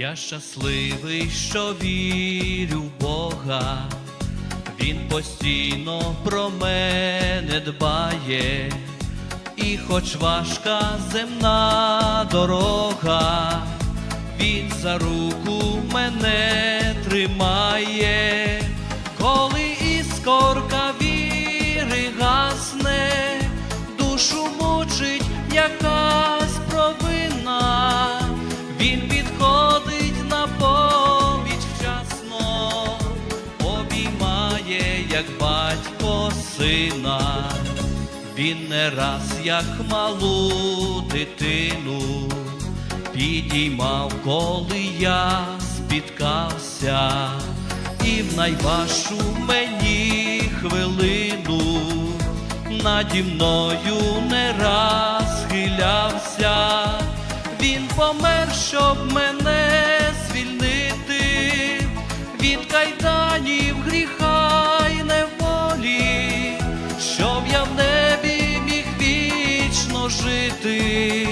Я щасливий, що вірю в Бога, Він постійно про мене дбає, і хоч важка земна дорога, Він за руку мене тримає, як батько сина, він не раз, як малу дитину, підіймав, коли я спіткався, і в найважчу мені хвилину наді мною не раз схилявся, він помер, щоб мене щоб я в небі міг вічно жити,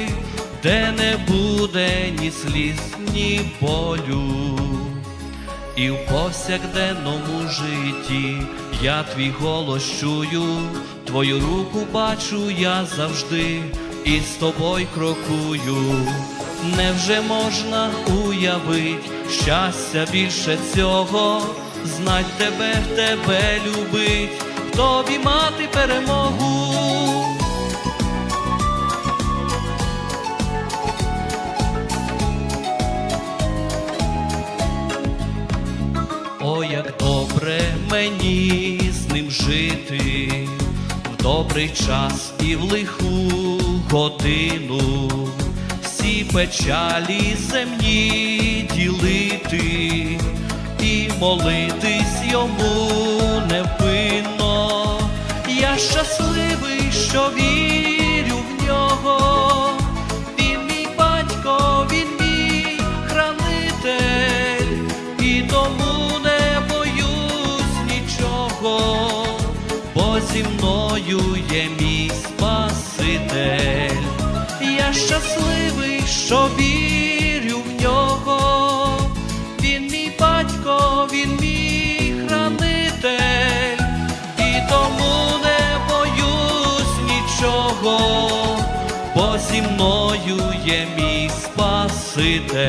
де не буде ні сліз, ні болю. І в повсякденному житті я твій голос чую, твою руку бачу я завжди і з тобою крокую. Невже можна уявить щастя більше цього? Знать тебе, тебе любить, в тобі мати перемогу. О, як добре мені з ним жити, в добрий час і в лиху годину, всі печалі земні ділити і молитись йому. Щасливий, що вірю в нього. Він мій батько, він мій хранитель, і тому не боюсь нічого, бо зі мною є мій Спаситель. Я щасливий, що вірю зі мною є мій Спаситель.